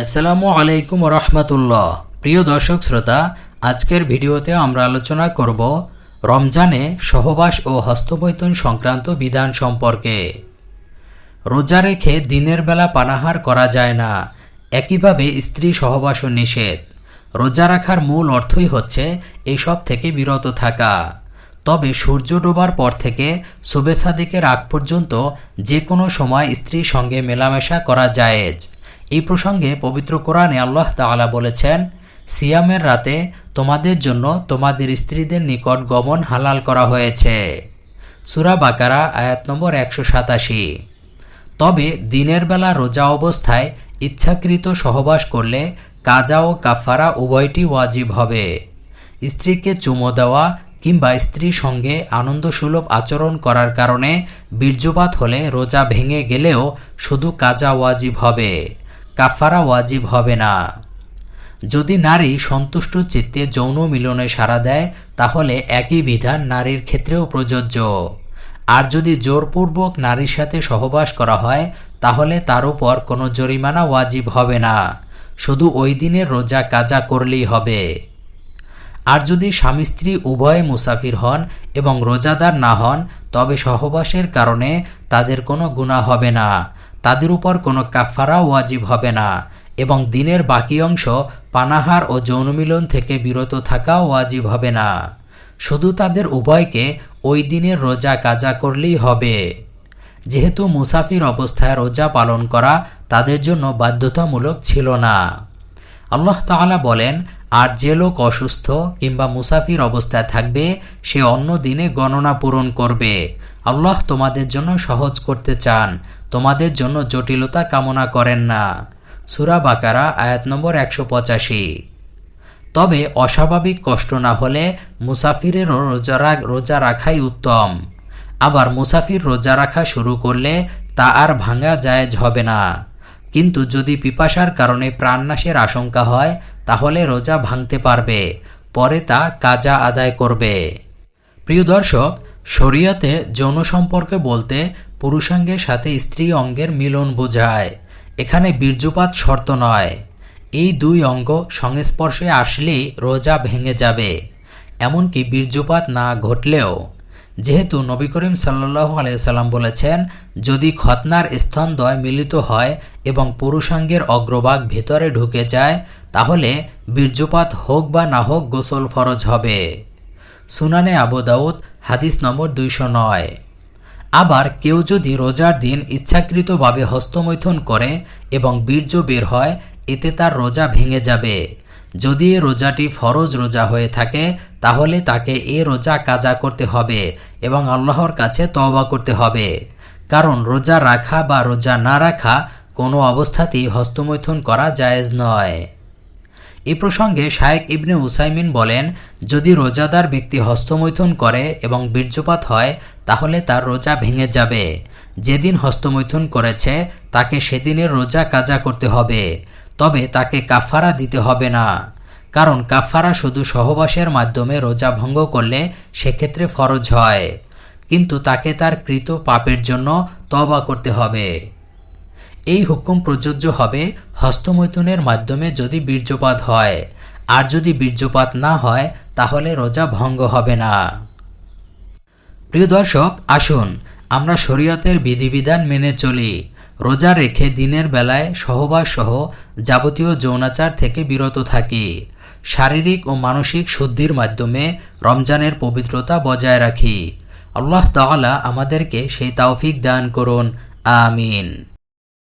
আসসালামু আলাইকুম রহমতুল্লাহ। প্রিয় দর্শক শ্রোতা, আজকের ভিডিওতে আমরা আলোচনা করব রমজানে সহবাস ও হস্তমৈথুন সংক্রান্ত বিধান সম্পর্কে। রোজা রেখে দিনের বেলা পানাহার করা যায় না। একইভাবে স্ত্রী সহবাসও নিষেধ। রোজা রাখার মূল অর্থই হচ্ছে এসব থেকে বিরত থাকা। তবে সূর্য ডোবার পর থেকে শুভে সাদিকের আগ পর্যন্ত যে কোনো সময় স্ত্রীর সঙ্গে মেলামেশা করা জায়েজ। এই প্রসঙ্গে পবিত্র কোরআনে আল্লাহ তাআলা বলেছেন, সিয়ামের রাতে তোমাদের জন্য তোমাদের স্ত্রীদের নিকট গমন হালাল করা হয়েছে। সুরা বাকারা, আয়াত নম্বর একশো সাতাশি। তবে দিনের বেলা রোজা অবস্থায় ইচ্ছাকৃত সহবাস করলে কাজা ও কাফারা উভয়টি ওয়াজিব হবে। স্ত্রীকে চুমো দেওয়া কিংবা স্ত্রীর সঙ্গে আনন্দসুলভ আচরণ করার কারণে বীর্যপাত হলে রোজা ভেঙে গেলেও শুধু কাজা ওয়াজিব হবে। কাফারা ওয়াজিব হবে না। যদি নারী সন্তুষ্ট চিত্তে যৌন মিলনে সাড়া দেয়, তাহলে একই বিধান নারীর ক্ষেত্রেও প্রযোজ্য। আর যদি জোরপূর্বক নারীর সাথে সহবাস করা হয়, তাহলে তার উপর কোনো জরিমানা ওয়াজিব হবে না। শুধু ওই দিনের রোজা কাজা করলেই হবে। আর যদি স্বামী স্ত্রী উভয়ে মুসাফির হন এবং রোজাদার না হন তবে সহবাসের কারণে তাদের কোনো গুণা হবে না। তাদের উপর কোনো কাফারা ওয়াজিব হবে না। এবং দিনের বাকি অংশ পানাহার ও যৌনমিলন থেকে বিরত থাকা ওয়াজিব হবে না। শুধু তাদের উভয়কে ওই দিনের রোজা কাজা করলেই হবে। যেহেতু মুসাফির অবস্থায় রোজা পালন করা তাদের জন্য বাধ্যতামূলক ছিল না। আল্লাহ তাআলা বলেন আর যে লোক অসুস্থ কিংবা মুসাফির অবস্থায় থাকবে, সে অন্য দিনে গণনা পূরণ করবে। আল্লাহ তোমাদের জন্য সহজ করতে চান। তোমাদের জন্য জটিলতা কামনা করেন না। সুরা বাকারা, আয়াত নম্বর একশো পঁচাশি। তবে অস্বাভাবিক কষ্ট না হলে মুসাফিরেরও রোজা রোজা রাখাই উত্তম। আবার মুসাফির রোজা রাখা শুরু করলে তা আর ভাঙা জায়েজ হবে না। কিন্তু যদি পিপাসার কারণে প্রাণনাশের আশঙ্কা হয়, তাহলে রোজা ভাঙতে পারবে, পরে তা কাজা আদায় করবে। প্রিয় দর্শক, শরিয়াতে যৌন সম্পর্কে বলতে পুরুষাঙ্গের সাথে স্ত্রী অঙ্গের মিলন বোঝায়, এখানে বীর্যপাত শর্ত নয়। এই দুই অঙ্গ সংস্পর্শে আসলেই রোজা ভেঙে যাবে, এমনকি বীর্যপাত না ঘটলেও। যেহেতু নবী করিম সাল্লাহ আলাইসাল্লাম বলেছেন, যদি খতনার স্তনদ্বয় মিলিত হয় এবং পুরুষাঙ্গের অগ্রভাগ ভেতরে ঢুকে যায়, তাহলে বীর্যপাত হোক বা না হোক গোসল ফরজ হবে। সুনানে আবু দাউদ, হাদিস নম্বর দুইশো নয়। আবার কেউ যদি রোজার দিন ইচ্ছাকৃতভাবে হস্তমৈথুন করে এবং বীর্য বের হয়, এতে তার রোজা ভেঙে যাবে। যদি রোজাটি ফরজ রোজা হয়ে থাকে, তাহলে তাকে এ রোজা কাজা করতে হবে এবং আল্লাহর কাছে তওবা করতে হবে। কারণ রোজা রাখা বা রোজা না রাখা কোনো অবস্থাতেই হস্তমৈথুন করা জায়েজ নয়। এ প্রসঙ্গে শায়েক ইবনে উসাইমিন বলেন, যদি রোজাদার ব্যক্তি হস্তমৈথুন করে এবং বীর্যপাত হয়, তাহলে তার রোজা ভেঙে যাবে। যেদিন হস্তমৈথুন করেছে, তাকে সেদিনের রোজা কাজা করতে হবে। তবে তাকে কাফারা দিতে হবে না। কারণ কাফারা শুধু সহবাসের মাধ্যমে রোজা ভঙ্গ করলে সেক্ষেত্রে ফরজ হয়। কিন্তু তাকে তার কৃত পাপের জন্য তবা করতে হবে। এই হুকুম প্রযোজ্য হবে হস্তমৈথুনের মাধ্যমে যদি বীর্যপাত হয়। আর যদি বীর্যপাত না হয়, তাহলে রোজা ভঙ্গ হবে না। প্রিয় দর্শক, আসুন আমরা শরীয়তের বিধিবিধান মেনে চলি। রোজা রেখে দিনের বেলায় সহবাস সহ যাবতীয় যৌনাচার থেকে বিরত থাকি। শারীরিক ও মানসিক শুদ্ধির মাধ্যমে রমজানের পবিত্রতা বজায় রাখি। আল্লাহ তাআলা আমাদেরকে সেই তাওফিক দান করুন। আমিন।